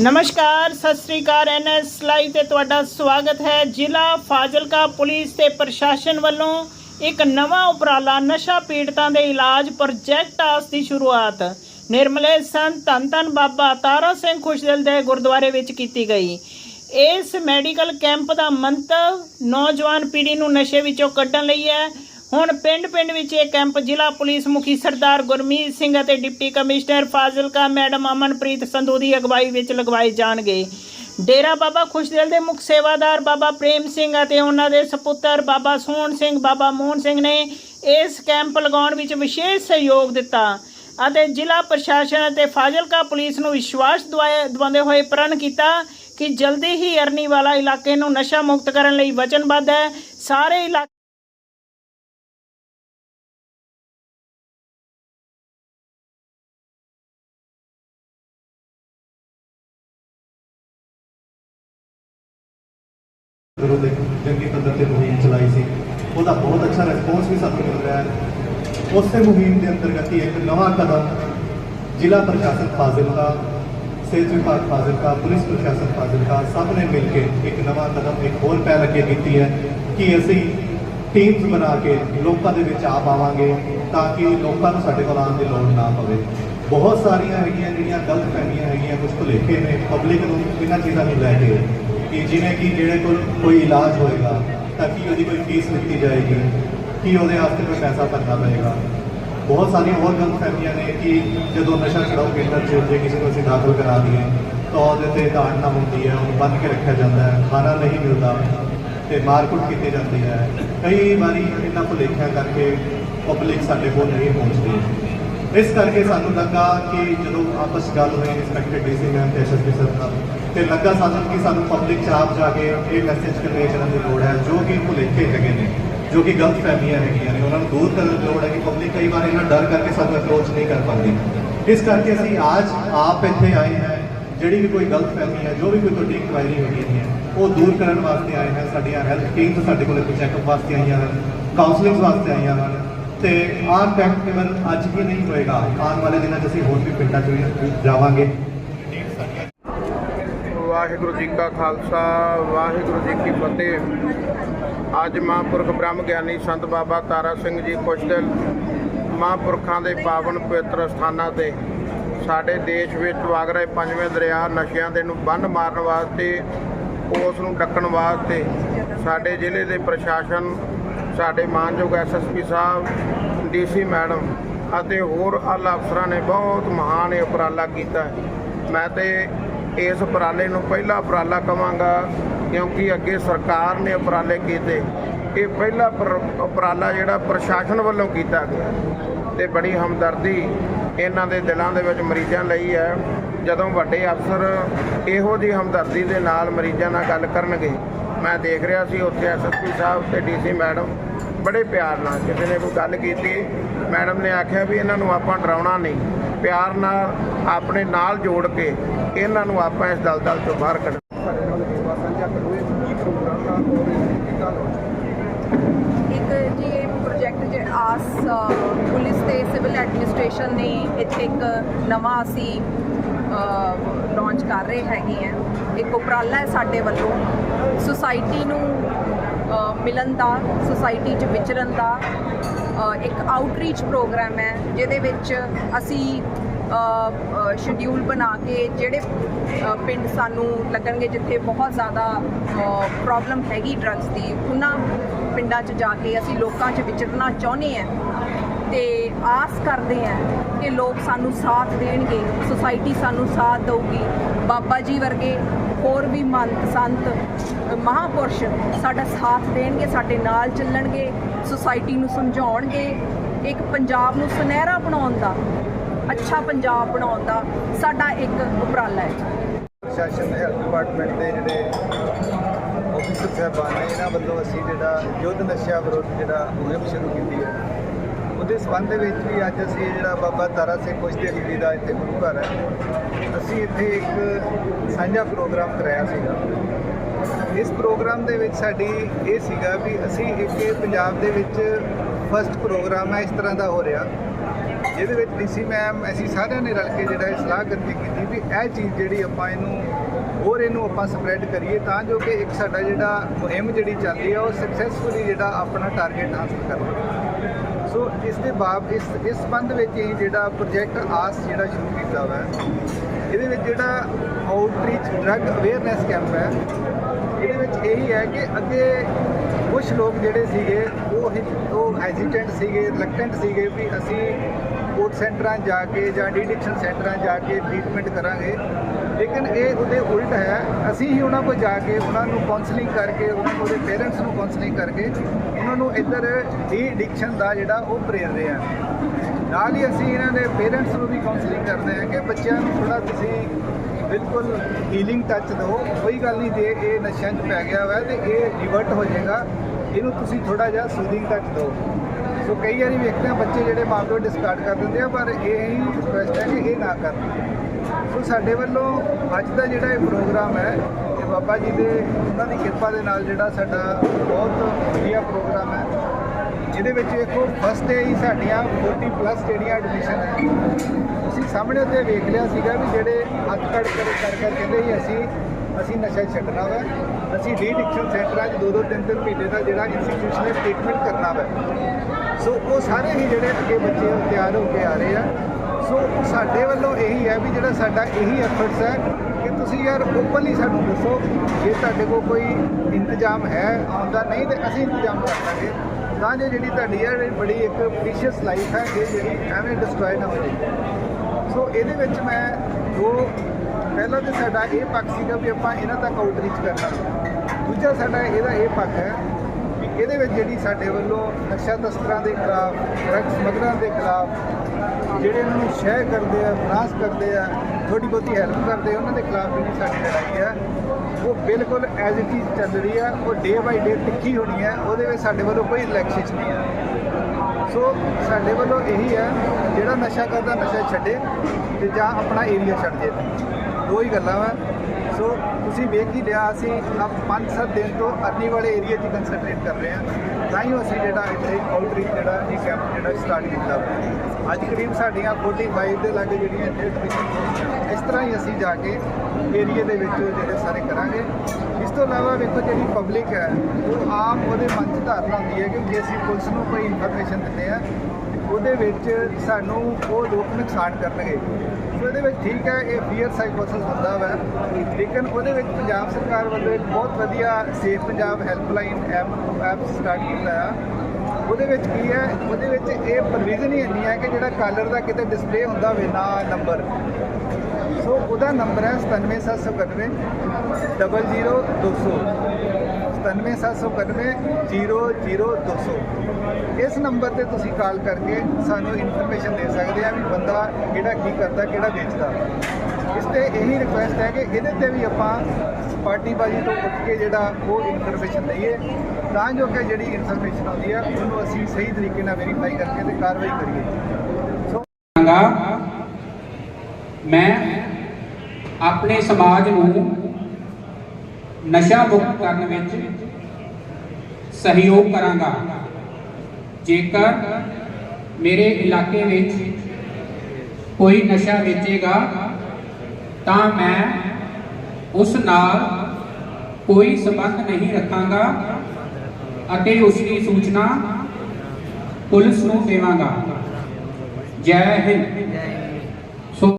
ਨਮਸਕਾਰ, ਸਤਿ ਸ੍ਰੀ ਅਕਾਲ NS live ਤੇ ਤੁਹਾਡਾ ਸਵਾਗਤ ਹੈ। ਜ਼ਿਲ੍ਹਾ ਫਾਜ਼ਿਲਕਾ ਪੁਲਿਸ ਤੇ ਪ੍ਰਸ਼ਾਸਨ ਵੱਲੋਂ ਇੱਕ ਨਵਾਂ ਉਪਰਾਲਾ ਨਸ਼ਾ ਪੀੜਤਾਂ ਦੇ ਇਲਾਜ ਪ੍ਰੋਜੈਕਟ ਆਸ ਦੀ ਸ਼ੁਰੂਆਤ। ਨਿਰਮਲੇ ਸੰਤ ਧੰਨ ਧੰਨ ਬਾਬਾ ਤਾਰਾ ਸਿੰਘ ਖੁਸ਼ਦਿਲ ਦੇ ਗੁਰਦੁਆਰੇ ਵਿੱਚ ਕੀਤੀ ਗਈ। ਇਸ ਮੈਡੀਕਲ ਕੈਂਪ ਦਾ ਮੰਤਵ ਨੌਜਵਾਨ ਪੀੜ੍ਹੀ ਨੂੰ ਨਸ਼ੇ ਵਿੱਚੋਂ ਕੱਢਣ ਲਈ ਹੈ। ਹੁਣ ਪਿੰਡ-ਪਿੰਡ ਵਿੱਚ ਇਹ ਕੈਂਪ ਜ਼ਿਲ੍ਹਾ ਪੁਲਿਸ ਮੁਖੀ ਸਰਦਾਰ ਗੁਰਮੀਤ ਸਿੰਘ ਅਤੇ deputy commissioner Fazilka madam Amanpreet Sandhu ਦੀ ਅਗਵਾਈ ਵਿੱਚ ਲਗਵਾਏ ਜਾਣਗੇ। ਡੇਰਾ ਬਾਬਾ ਖੁਸ਼ਦਿਲ ਦੇ ਮੁੱਖ ਸੇਵਾਦਾਰ ਬਾਬਾ ਪ੍ਰੇਮ ਸਿੰਘ ਅਤੇ ਉਹਨਾਂ ਦੇ ਸਪੁੱਤਰ ਬਾਬਾ ਸੋਹਣ ਸਿੰਘ, ਬਾਬਾ ਮੋਹਨ ਸਿੰਘ ਨੇ ਇਸ ਕੈਂਪ ਲਗਾਉਣ ਵਿੱਚ ਵਿਸ਼ੇਸ਼ ਸਹਿਯੋਗ ਦਿੱਤਾ ਅਤੇ ਜ਼ਿਲ੍ਹਾ ਪ੍ਰਸ਼ਾਸਨ ਅਤੇ ਫਾਜ਼ਿਲਕਾ ਪੁਲਿਸ ਨੂੰ ਵਿਸ਼ਵਾਸ ਦਿਵਾਏ- ਦਿਵਾਉਂਦੇ ਹੋਏ ਪ੍ਰਣ ਕੀਤਾ ਕਿ ਜਲਦੀ ਹੀ ਅਰਨੀਵਾਲਾ ਇਲਾਕੇ ਨੂੰ ਨਸ਼ਾ ਮੁਕਤ ਕਰਨ ਲਈ ਵਚਨਬੱਧ ਹੈ। ਸਾਰੇ ਇਲਾਕੇ ਵਿਰੁੱਧ ਇੱਕ ਜੰਗੀ ਪੱਧਰ ਤੇ ਮੁਹਿੰਮ ਚਲਾਈ ਸੀ। ਉਹਦਾ ਬਹੁਤ ਅੱਛਾ ਰਿਸਪੌਂਸ ਵੀ ਸਾਨੂੰ ਮਿਲ ਰਿਹਾ ਹੈ। ਉਸੇ ਮੁਹਿੰਮ ਦੇ ਅੰਤਰਗਤ ਹੀ ਇੱਕ ਨਵਾਂ ਕਦਮ ਜ਼ਿਲ੍ਹਾ ਪ੍ਰਸ਼ਾਸਨ ਫਾਜ਼ਿਲਕਾ, ਸਿਹਤ ਵਿਭਾਗ ਫਾਜ਼ਿਲਕਾ, ਪੁਲਿਸ ਪ੍ਰਸ਼ਾਸਨ ਫਾਜ਼ਿਲਕਾ ਸਭ ਨੇ ਮਿਲ ਕੇ ਇੱਕ ਨਵਾਂ ਕਦਮ, ਇੱਕ ਹੋਰ ਪਹਿਲ ਅੱਗੇ ਕੀਤੀ ਹੈ ਕਿ ਅਸੀਂ ਟੀਮਸ ਬਣਾ ਕੇ ਲੋਕਾਂ ਦੇ ਵਿੱਚ ਆ ਪਾਵਾਂਗੇ ਤਾਂ ਕਿ ਲੋਕਾਂ ਨੂੰ ਸਾਡੇ ਕੋਲ ਆਉਣ ਦੀ ਲੋੜ ਨਾ ਪਵੇ। ਬਹੁਤ ਸਾਰੀਆਂ ਹੈਗੀਆਂ ਜਿਹੜੀਆਂ ਗਲਤ ਫਹਿਮੀਆਂ ਹੈਗੀਆਂ, ਕੁਝ ਭੁਲੇਖੇ ਨੇ ਪਬਲਿਕ ਨੂੰ ਇਹਨਾਂ ਚੀਜ਼ਾਂ ਨੂੰ ਲੈ ਕੇ। ਕਿ ਜਿਵੇਂ ਕਿ ਜਿਹੜੇ ਕੋਲ ਕੋਈ ਇਲਾਜ ਹੋਏਗਾ ਤਾਂ ਕਿ ਉਹਦੀ ਕੋਈ ਫੀਸ ਦਿੱਤੀ ਜਾਏਗੀ? ਕਿ ਉਹਦੇ ਵਾਸਤੇ ਕੋਈ ਪੈਸਾ ਭਰਨਾ ਪਏਗਾ? ਬਹੁਤ ਸਾਰੀਆਂ ਹੋਰ ਗਲਤਫਹਿਮੀਆਂ ਨੇ ਕਿ ਜਦੋਂ ਨਸ਼ਾ ਛਡਾਓ ਕੇਂਦਰ 'ਚ ਜੇ ਕਿਸੇ ਨੂੰ ਅਸੀਂ ਦਾਖਲ ਕਰਾ ਦਈਏ, ਤਾਂ ਉਹਦੇ ਤੇ ਤਾੜਨਾ ਹੁੰਦੀ ਹੈ, ਉਹਨੂੰ ਬੰਦ ਕੇ ਰੱਖਿਆ ਜਾਂਦਾ ਹੈ, ਖਾਣਾ ਨਹੀਂ ਮਿਲਦਾ ਤੇ ਮਾਰਕੁੱਟ ਕੀਤੀ ਜਾਂਦੀ ਹੈ। ਕਈ ਵਾਰੀ ਇਹਨਾਂ ਭੁਲੇਖਿਆਂ ਕਰਕੇ ਪਬਲਿਕ ਸਾਡੇ ਕੋਲ ਨਹੀਂ ਪਹੁੰਚਦੀ। ਇਸ ਕਰਕੇ ਸਾਨੂੰ ਲੱਗਾ ਕਿ ਜਦੋਂ ਆਪਸ ਗੱਲ ਹੋਈ ਇੰਸਪੈਕਟਰ ਡੀਸੀ ਮੈਮ ਤੇ ਐਸਐਸਪੀ ਸਰ ਨਾਲ ਤੇ ਲੱਗਾ ਸਾਨੂੰ ਕਿ ਸਾਨੂੰ ਪਬਲਿਕ 'ਚ ਆਪ ਜਾ ਕੇ ਇਹ ਮੈਸੇਜ ਕਨਵੇ ਕਰਨ ਦੀ ਲੋੜ ਹੈ, ਜੋ ਕਿ ਭੁਲੇਖੇ ਹੈਗੇ ਨੇ, ਜੋ ਕਿ ਗਲਤ ਫਹਿਮੀਆਂ ਹੈਗੀਆਂ ਨੇ, ਉਹਨਾਂ ਨੂੰ ਦੂਰ ਕਰਨ ਦੀ ਲੋੜ ਹੈ ਕਿ ਪਬਲਿਕ ਕਈ ਵਾਰ ਇਹਨਾਂ ਡਰ ਕਰਕੇ ਸਾਨੂੰ ਅਪਰੋਚ ਨਹੀਂ ਕਰ ਪਾਉਂਦੀ। ਇਸ ਕਰਕੇ ਅਸੀਂ ਅੱਜ ਆਪ ਇੱਥੇ ਆਏ ਹਾਂ, ਜਿਹੜੀ ਵੀ ਕੋਈ ਗਲਤ ਫਹਿਮੀ ਹੈ, ਜੋ ਵੀ ਕੋਈ ਤੁਹਾਡੀ ਇਨਕੁਆਇਰੀ ਹੋਈ ਹੈ, ਉਹ ਦੂਰ ਕਰਨ ਵਾਸਤੇ ਆਏ ਹਾਂ, ਸਾਡੀਆਂ ਹੈਲਥ ਟੀਮਸ ਸਾਡੇ ਕੋਲ ਇੱਥੇ ਚੈੱਕਅਪ ਵਾਸਤੇ ਆਈਆਂ ਹਨ ਕਾਉਂਸਲਿੰਗ ਵਾਸਤੇ ਆਈਆਂ ਹਨ। ਤੇ ਆਹ ਕੈਂਪ ਕੇਵਲ ਅੱਜ ਹੀ ਨਹੀਂ ਹੋਏਗਾ, ਆਉਣ ਵਾਲੇ ਦਿਨਾਂ 'ਚ ਅਸੀਂ ਹੋਰ ਵੀ ਪਿੰਡਾਂ 'ਚ ਵੀ ਜਾਵਾਂਗੇ। ਵਾਹਿਗੁਰੂ ਜੀ ਕਾ ਖਾਲਸਾ, ਵਾਹਿਗੁਰੂ ਜੀ ਕੀ ਫਤਿਹ। ਅੱਜ ਮਹਾਂਪੁਰਖ ਬ੍ਰਹਮ ਗਿਆਨੀ ਸੰਤ ਬਾਬਾ ਤਾਰਾ ਸਿੰਘ ਜੀ ਕੁਸ਼ਤਲ ਮਹਾਂਪੁਰਖਾਂ ਦੇ ਪਾਵਨ ਪਵਿੱਤਰ ਸਥਾਨਾਂ ਤੇ ਸਾਡੇ ਦੇਸ਼ ਵਿੱਚ ਵਗ ਰਹੇ ਪੰਜਵੇਂ ਦਰਿਆ ਨਸ਼ਿਆਂ ਦੇ ਨੂੰ ਬੰਨ ਮਾਰਨ ਵਾਸਤੇ, ਉਸ ਨੂੰ ਡੱਕਣ ਵਾਸਤੇ ਸਾਡੇ ਜ਼ਿਲ੍ਹੇ ਦੇ ਪ੍ਰਸ਼ਾਸਨ, ਸਾਡੇ ਮਾਨਯੋਗ ਐਸਐਸਪੀ ਸਾਹਿਬ ਡੀਸੀ ਮੈਡਮ ਅਤੇ ਹੋਰ ਆਲਾ ਅਫਸਰਾਂ ਨੇ ਬਹੁਤ ਮਹਾਨ ਇਹ ਉਪਰਾਲਾ ਕੀਤਾ। ਮੈਂ ਤੇ ਇਸ ਉਪਰਾਲੇ ਨੂੰ ਪਹਿਲਾ ਉਪਰਾਲਾ ਕਵਾਂਗਾ, ਕਿਉਂਕਿ ਅੱਗੇ ਸਰਕਾਰ ਨੇ ਉਪਰਾਲੇ ਕੀਤੇ। ਇਹ ਪਹਿਲਾ ਉਪਰਾਲਾ ਜਿਹੜਾ ਪ੍ਰਸ਼ਾਸਨ ਵੱਲੋਂ ਕੀਤਾ ਗਿਆ। ਤੇ ਬੜੀ ਹਮਦਰਦੀ ਇਹਨਾਂ ਦੇ ਦਿਲਾਂ ਦੇ ਵਿੱਚ ਮਰੀਜ਼ਾਂ ਲਈ ਹੈ। ਜਦੋਂ ਵੱਡੇ ਅਫਸਰ ਇਹੋ ਜਿਹੀ ਹਮਦਰਦੀ ਦੇ ਨਾਲ ਮਰੀਜ਼ਾਂ ਨਾਲ ਗੱਲ ਕਰਨਗੇ, ਮੈਂ ਦੇਖ ਰਿਹਾ ਸੀ ਉੱਥੇ ਐਸਐਸਪੀ ਸਾਹਿਬ ਤੇ ਡੀਸੀ ਮੈਡਮ ਬੜੇ ਪਿਆਰ ਨਾਲ ਕਿਸੇ ਨੇ ਕੋਈ ਗੱਲ ਕੀਤੀ। ਮੈਡਮ ਨੇ ਆਖਿਆ ਵੀ ਇਹਨਾਂ ਨੂੰ ਆਪਾਂ ਡਰਾਉਣਾ ਨਹੀਂ। ਪਿਆਰ ਨਾਲ ਆਪਣੇ ਨਾਲ ਜੋੜ ਕੇ ਇਹਨਾਂ ਨੂੰ ਆਪਾਂ ਇਸ ਦਲਦਲ ਤੋਂ ਬਾਹਰ ਕੱਢਣਾ ਇੱਕ ਜੀ ਇਹ ਪ੍ਰੋਜੈਕਟ ਜੇ ਆਸ ਪੁਲਿਸ ਤੇ ਸਿਵਲ ਐਡਮਿਨਿਸਟ੍ਰੇਸ਼ਨ ਨੇ ਇੱਥੇ ਇੱਕ ਨਵਾਂ ਅਸੀਂ ਲਾਂਚ ਕਰ ਰਹੇ ਹੈਗੇ ਆ। ਇੱਕ ਉਪਰਾਲਾ ਹੈ ਸਾਡੇ ਵੱਲੋਂ ਸੁਸਾਇਟੀ ਨੂੰ ਮਿਲਣ ਦਾ ਸੁਸਾਇਟੀ 'ਚ ਵਿਚਰਨ ਦਾ ਇੱਕ ਆਊਟਰੀਚ ਪ੍ਰੋਗਰਾਮ ਹੈ, ਜਿਹਦੇ ਵਿੱਚ ਅਸੀਂ ਸ਼ਡਿਊਲ ਬਣਾ ਕੇ ਜਿਹੜੇ ਪਿੰਡ ਸਾਨੂੰ ਲੱਗਣਗੇ ਜਿੱਥੇ ਬਹੁਤ ਜ਼ਿਆਦਾ ਪ੍ਰੋਬਲਮ ਹੈਗੀ ਡਰੱਗਸ ਦੀ ਉਹਨਾਂ ਪਿੰਡਾਂ 'ਚ ਜਾ ਕੇ ਅਸੀਂ ਲੋਕਾਂ 'ਚ ਵਿਚਰਨਾ ਚਾਹੁੰਦੇ ਹਾਂ ਤੇ ਆਸ ਕਰਦੇ ਹਾਂ ਕਿ ਲੋਕ ਸਾਨੂੰ ਸਾਥ ਦੇਣਗੇ ਸੁਸਾਇਟੀ ਸਾਨੂੰ ਸਾਥ ਦੇਊਗੀ। ਬਾਬਾ ਜੀ ਵਰਗੇ ਹੋਰ ਵੀ ਮੰਤ ਸੰਤ ਅ, ਮਹਾਪੁਰਸ਼ ਸਾਡਾ ਸਾਥ ਦੇਣਗੇ ਸਾਡੇ ਨਾਲ ਚੱਲਣਗੇ ਸੁਸਾਇਟੀ ਨੂੰ ਸਮਝਾਉਣਗੇ ਇੱਕ ਪੰਜਾਬ ਨੂੰ ਸੁਨਹਿਰਾ ਬਣਾਉਣ ਦਾ। ਅੱਛਾ ਪੰਜਾਬ ਬਣਾਉਣ ਦਾ ਸਾਡਾ ਇੱਕ ਉਪਰਾਲਾ ਹੈ। ਪ੍ਰਸ਼ਾਸਨ ਦੇ ਹੈਲਥ ਡਿਪਾਰਟਮੈਂਟ ਦੇ ਜਿਹੜੇ ਆਫੀਸਰ ਸਾਹਿਬਾਨ ਨੇ, ਇਹਨਾਂ ਵੱਲੋਂ ਅਸੀਂ ਜਿਹੜਾ ਯੁੱਧ ਨਸ਼ਾ ਵਿਰੁੱਧ ਜਿਹੜਾ ਮੁਹਿੰਮ ਸ਼ੁਰੂ ਕੀਤੀ ਹੈ। ਉਹਦੇ ਸੰਬੰਧ ਦੇ ਵਿੱਚ ਵੀ ਅੱਜ ਅਸੀਂ ਜਿਹੜਾ ਬਾਬਾ ਤਾਰਾ ਸਿੰਘ ਕੁਸ਼ਤੀ ਜੀ ਦਾ ਇੱਥੇ ਗੁਰੂ ਘਰ ਹੈ। ਅਸੀਂ ਇੱਥੇ ਇੱਕ ਸਾਂਝਾ ਪ੍ਰੋਗਰਾਮ ਕਰਾਇਆ ਸੀਗਾ। ਇਸ ਪ੍ਰੋਗਰਾਮ ਦੇ ਵਿੱਚ ਸਾਡੀ ਇਹ ਸੀਗਾ ਵੀ ਅਸੀਂ ਇੱਕ ਪੰਜਾਬ ਦੇ ਵਿੱਚ ਫਸਟ ਪ੍ਰੋਗਰਾਮ ਹੈ, ਇਸ ਤਰ੍ਹਾਂ ਦਾ ਹੋ ਰਿਹਾ। ਜਿਹਦੇ ਵਿੱਚ ਡੀਸੀ ਮੈਮ ਅਸੀਂ ਸਾਰਿਆਂ ਨੇ ਰਲ ਕੇ ਜਿਹੜਾ ਇਹ ਸਲਾਹ ਕਰਕੇ ਕੀਤੀ ਵੀ ਇਹ ਚੀਜ਼ ਜਿਹੜੀ ਆਪਾਂ ਇਹਨੂੰ ਹੋਰ ਇਹਨੂੰ ਆਪਾਂ ਸਪਰੈਡ ਕਰੀਏ ਤਾਂ ਜੋ ਕਿ ਇੱਕ ਸਾਡਾ ਜਿਹੜਾ ਮੁਹਿੰਮ ਜਿਹੜੀ ਚੱਲਦੀ ਹੈ ਉਹ ਸਕਸੈਸਫੁਲੀ ਜਿਹੜਾ ਆਪਣਾ ਟਾਰਗੇਟ ਹਾਸਲ ਕਰ ਲਵੇ ਸੋ ਇਸ ਦੇ ਬਾਅਦ ਇਸ ਇਸ ਸੰਬੰਧ ਵਿੱਚ ਇਹ ਜਿਹੜਾ ਪ੍ਰੋਜੈਕਟ ਆਸ ਜਿਹੜਾ ਸ਼ੁਰੂ ਕੀਤਾ ਹੋਇਆ ਹੈ ਇਹਦੇ ਵਿੱਚ ਜਿਹੜਾ ਆਊਟਰੀਚ ਡਰੱਗ ਅਵੇਅਰਨੈਸ ਕੈਂਪ ਹੈ, ਇਹਦੇ ਵਿੱਚ ਇਹੀ ਹੈ ਕਿ ਅੱਗੇ ਕੁਝ ਲੋਕ ਜਿਹੜੇ ਸੀਗੇ, ਉਹ ਹਿ- ਉਹ ਹੈਜ਼ਿਟੈਂਟ ਸੀਗੇ ਰਿਲੈਕਟੈਂਟ ਸੀਗੇ ਵੀ ਅਸੀਂ ਸਪੋਰਟ ਸੈਂਟਰਾਂ ਜਾ ਕੇ ਜਾਂ ਡੀਡਿਕਸ਼ਨ ਸੈਂਟਰਾਂ ਜਾ ਕੇ ਟ੍ਰੀਟਮੈਂਟ ਕਰਾਂਗੇ। ਲੇਕਿਨ ਇਹ ਉਹਦੇ ਉਲਟ ਹੈ, ਅਸੀਂ ਹੀ ਉਹਨਾਂ ਕੋਲ ਜਾ ਕੇ ਉਹਨਾਂ ਨੂੰ ਕਾਉਂਸਲਿੰਗ ਕਰਕੇ, ਉਹਨਾਂ ਨੂੰ ਉਹਦੇ ਪੇਰੈਂਟਸ ਨੂੰ ਕਾਉਂਸਲਿੰਗ ਕਰਕੇ ਉਹਨਾਂ ਨੂੰ ਇੱਧਰ ਡੀ ਐਡਿਕਸ਼ਨ ਦਾ ਜਿਹੜਾ ਉਹ ਪ੍ਰੇਰ ਰਹੇ ਹਾਂ ਨਾਲ ਹੀ ਅਸੀਂ ਇਹਨਾਂ ਦੇ ਪੇਰੈਂਟਸ ਨੂੰ ਵੀ ਕਾਉਂਸਲਿੰਗ ਕਰਦੇ ਹਾਂ ਕਿ ਬੱਚਿਆਂ ਨੂੰ ਥੋੜਾ ਤੁਸੀਂ ਬਿਲਕੁਲ ਹੀਲਿੰਗ ਟੱਚ ਦਿਓ। ਕੋਈ ਗੱਲ ਨਹੀਂ, ਜੇ ਇਹ ਨਸ਼ਿਆਂ 'ਚ ਪੈ ਗਿਆ ਹੋਇਆ ਤੇ ਇਹ ਰਿਵਰਟ ਹੋ ਜਾਏਗਾ, ਇਹਨੂੰ ਤੁਸੀਂ ਥੋੜਾ ਜਿਹਾ ਸੂਦਿੰਗ ਟੱਚ ਦਿਓ। ਸੋ ਕਈ ਵਾਰੀ ਵੇਖਦੇ ਹਾਂ ਬੱਚੇ ਜਿਹੜੇ ਮਾਪੇ ਡਿਸਕਾਰਡ ਕਰ ਦਿੰਦੇ ਆ, ਪਰ ਇਹ ਹੀ ਰਿਕੁਐਸਟ ਹੈ ਕਿ ਇਹ ਨਾ ਕਰਨ। ਸੋ ਸਾਡੇ ਵੱਲੋਂ ਅੱਜ ਦਾ ਜਿਹੜਾ ਇਹ ਪ੍ਰੋਗਰਾਮ ਹੈ, ਇਹ ਬਾਬਾ ਜੀ ਦੇ, ਉਹਨਾਂ ਦੀ ਕਿਰਪਾ ਦੇ ਨਾਲ ਜਿਹੜਾ ਸਾਡਾ ਬਹੁਤ ਵਧੀਆ ਪ੍ਰੋਗਰਾਮ ਹੈ, ਜਿਹਦੇ ਵਿੱਚ ਵੇਖੋ ਫਸਟ ਡੇ ਹੀ ਸਾਡੀਆਂ 40 ਪਲੱਸ ਜਿਹੜੀਆਂ ਐਡਮਿਸ਼ਨ ਹੈ। ਅਸੀਂ ਸਾਹਮਣੇ ਉੱਤੇ ਵੇਖ ਲਿਆ ਸੀਗਾ ਵੀ ਜਿਹੜੇ ਹੱਥ ਕੱਢ ਕਰ ਕਰ ਕਰ ਕਹਿੰਦੇ ਸੀ, ਅਸੀਂ ਅਸੀਂ ਨਸ਼ਾ ਛੱਡਣਾ ਵਾ। ਅਸੀਂ ਡੀ ਐਡਿਕਸ਼ਨ ਸੈਂਟਰਾਂ 'ਚ ਦੋ ਦੋ ਤਿੰਨ ਤਿੰਨ ਮਹੀਨੇ ਦਾ ਜਿਹੜਾ ਇੰਸਟੀਟਿਊਸ਼ਨਲ ਟ੍ਰੀਟਮੈਂਟ ਕਰਨਾ ਵਾ। ਸੋ ਉਹ ਸਾਰੇ ਹੀ ਜਿਹੜੇ ਅੱਗੇ ਬੱਚੇ ਉਹ ਤਿਆਰ ਹੋ ਕੇ ਆ ਰਹੇ ਆ। ਸੋ ਸਾਡੇ ਵੱਲੋਂ ਇਹੀ ਹੈ ਵੀ ਜਿਹੜਾ ਸਾਡਾ ਇਹੀ ਐਫਰਟਸ ਹੈ ਕਿ ਤੁਸੀਂ ਯਾਰ ਓਪਨਲੀ ਸਾਨੂੰ ਦੱਸੋ ਜੇ ਤੁਹਾਡੇ ਕੋਲ ਕੋਈ ਇੰਤਜ਼ਾਮ ਹੈ, ਆਉਂਦਾ ਨਹੀਂ ਤੇ ਅਸੀਂ ਇੰਤਜ਼ਾਮ ਕਰ ਲਾਂਗੇ। ਤਾਂ ਜੋ ਜਿਹੜੀ ਤੁਹਾਡੀ ਹੈ ਬੜੀ ਇੱਕ ਪ੍ਰੀਸ਼ੀਅਸ ਲਾਈਫ ਹੈ, ਇਹ ਜਿਹੜੀ ਐਵੇਂ ਡਿਸਟਰੋਏ ਨਾ ਹੋ ਜਾਵੇ ਸੋ ਇਹਦੇ ਵਿੱਚ ਮੈਂ ਜੋ ਪਹਿਲਾ ਤੇ ਸਾਡਾ ਇਹ ਪੱਖ ਸੀਗਾ ਵੀ ਆਪਾਂ ਇਹਨਾਂ ਤੱਕ ਆਊਟਰੀਚ ਕਰਨਾ ਦੂਜਾ ਸਾਡਾ ਇਹਦਾ ਇਹ ਪੱਖ ਹੈ ਵੀ ਇਹਦੇ ਵਿੱਚ ਜਿਹੜੀ ਸਾਡੇ ਵੱਲੋਂ ਨਸ਼ਾ ਤਸਕਰਾਂ ਦੇ ਖਿਲਾਫ ਡਰੱਗ ਸਮਗਲਰਾਂ ਦੇ ਖਿਲਾਫ ਜਿਹੜੇ ਇਹਨਾਂ ਨੂੰ ਸ਼ਹਿ ਕਰਦੇ ਆ ਫਰਾਸ ਕਰਦੇ ਆ ਥੋੜੀ ਬਹੁਤੀ ਹੈਲਪ ਕਰਦੇ ਉਹਨਾਂ ਦੇ ਖਿਲਾਫ ਜਿਹੜੀ ਸਾਡੀ ਲੜਾਈ ਹੈ ਉਹ ਬਿਲਕੁਲ ਐਜ਼ ਇਟ ਇਜ਼ ਚੱਲ ਰਹੀ ਹੈ ਉਹ ਡੇ ਬਾਈ ਡੇ ਤਿੱਖੀ ਹੋਣੀ ਹੈ ਉਹਦੇ ਵਿੱਚ ਸਾਡੇ ਵੱਲੋਂ ਕੋਈ ਰਿਲੈਕਸੇਸ਼ਨ ਨਹੀਂ ਹੈ ਸੋ ਸਾਡੇ ਵੱਲੋਂ ਇਹੀ ਹੈ, ਜਿਹੜਾ ਨਸ਼ਾ ਕਰਦਾ ਨਸ਼ਾ ਛੱਡੇ ਤੇ ਜਾਂ ਆਪਣਾ ਏਰੀਆ ਛੱਡ ਜੇ ਦੋ। ਹੀ ਗੱਲਾਂ ਵਾ। ਸੋ ਤੁਸੀਂ ਵੇਖ ਹੀ ਲਿਆ, ਅਸੀਂ ਆਪ 5-7 ਦਿਨ ਤੋਂ ਅਰਨੀ ਵਾਲੇ ਏਰੀਆ 'ਚ ਕੰਸੈਂਟਰੇਟ ਕਰ ਰਹੇ ਹਾਂ। ਤਾਂ ਹੀ ਅਸੀਂ ਜਿਹੜਾ ਇੱਥੇ ਆਊਟਰੀਚ ਜਿਹੜਾ ਇਹ ਕੈਂਪ ਜਿਹੜਾ ਸਟਾਰਟ ਕੀਤਾ ਅੱਜ ਕਰੀਬ ਸਾਡੀਆਂ 45 ਦੇ ਲਾਗੇ ਜਿਹੜੀਆਂ ਇੱਥੇ ਐਡਮਿਸ਼ਨ ਇਸ ਤਰ੍ਹਾਂ ਹੀ ਅਸੀਂ ਜਾ ਕੇ ਏਰੀਆ ਦੇ ਵਿੱਚ ਜਿਹੜੇ ਸਾਰੇ ਕਰਾਂਗੇ। ਤੋਂ ਇਲਾਵਾ ਵੇਖੋ ਜਿਹੜੀ ਪਬਲਿਕ ਹੈ, ਉਹ ਆਪ ਉਹਦੇ ਮਨ 'ਚ ਧਾਰਨਾ ਹੁੰਦੀ ਹੈ ਕਿ ਜੇ ਅਸੀਂ ਪੁਲਿਸ ਨੂੰ ਕੋਈ ਇਨਫੋਰਮੇਸ਼ਨ ਦਿੰਦੇ ਆ ਉਹਦੇ ਵਿੱਚ ਸਾਨੂੰ ਉਹ ਲੋਕ ਨੁਕਸਾਨ ਕਰਨਗੇ। ਸੋ ਇਹਦੇ ਵਿੱਚ ਠੀਕ ਹੈ, ਇਹ ਫੀਅਰ ਸਾਈਕੋਸਿਸ ਹੁੰਦਾ ਵਾ। ਲੇਕਿਨ ਉਹਦੇ ਵਿੱਚ ਪੰਜਾਬ ਸਰਕਾਰ ਵੱਲੋਂ ਇੱਕ ਬਹੁਤ ਵਧੀਆ safe Punjab helpline app app start ਕੀਤਾ। ਆ ਉਹਦੇ ਵਿੱਚ ਕੀ ਹੈ? ਉਹਦੇ ਵਿੱਚ ਇਹ ਪ੍ਰੋਵੀਜ਼ਨ ਹੀ ਇੰਨੀ ਹੈ ਕਿ ਜਿਹੜਾ ਕਾਲਰ ਦਾ ਕਿਤੇ ਡਿਸਪਲੇ ਹੁੰਦਾ ਹੋਵੇ, ਨਾ ਨੰਬਰ ਸੋ ਉਹਦਾ ਨੰਬਰ ਹੈ 97791 00200 97791 00200 ਇਸ ਨੰਬਰ ਤੇ ਤੁਸੀਂ ਕਾਲ ਕਰਕੇ ਸਾਨੂੰ ਇਨਫੋਰਮੇਸ਼ਨ ਦੇ ਸਕਦੇ ਆ ਵੀ ਬੰਦਾ ਕਿਹੜਾ ਕੀ ਕਰਦਾ, ਕਿਹੜਾ ਵੇਚਦਾ। ਇਸ ਤੇ ਇਹੀ ਰਿਕੁਐਸਟ ਹੈ ਕਿ ਇਹਦੇ ਤੇ ਵੀ ਆਪਾਂ ਪਾਰਟੀਬਾਜ਼ੀ ਤੋਂ ਉੱਠ ਕੇ ਜਿਹੜਾ ਉਹ ਇਨਫੋਰਮੇਸ਼ਨ ਦਈਏ ਤਾਂ ਜੋ ਕਿ ਜਿਹੜੀ ਇਨਫੋਰਮੇਸ਼ਨ ਆਉਂਦੀ ਹੈ, ਉਹਨੂੰ ਅਸੀਂ ਸਹੀ ਤਰੀਕੇ ਨਾਲ ਵੈਰੀਫਾਈ ਕਰਕੇ ਤੇ ਕਾਰਵਾਈ ਕਰੀਏ। ਸੋ ਮੈਂ ਆਪਣੇ ਸਮਾਜ ਨੂੰ ਨਸ਼ਾ ਮੁਕਤ ਕਰਨ ਵਿੱਚ ਸਹਿਯੋਗ ਕਰਾਂਗਾ। ਜੇਕਰ ਮੇਰੇ ਇਲਾਕੇ ਵਿੱਚ ਕੋਈ ਨਸ਼ਾ ਵੇਚੇਗਾ, ਤਾਂ ਮੈਂ ਉਸ ਨਾਲ ਕੋਈ ਸੰਬੰਧ ਨਹੀਂ ਰੱਖਾਂਗਾ। ਅਤੇ ਉਸ ਦੀ ਸੂਚਨਾ ਪੁਲਿਸ ਨੂੰ ਦੇਵਾਂਗਾ। ਜੈ ਹਿੰਦ।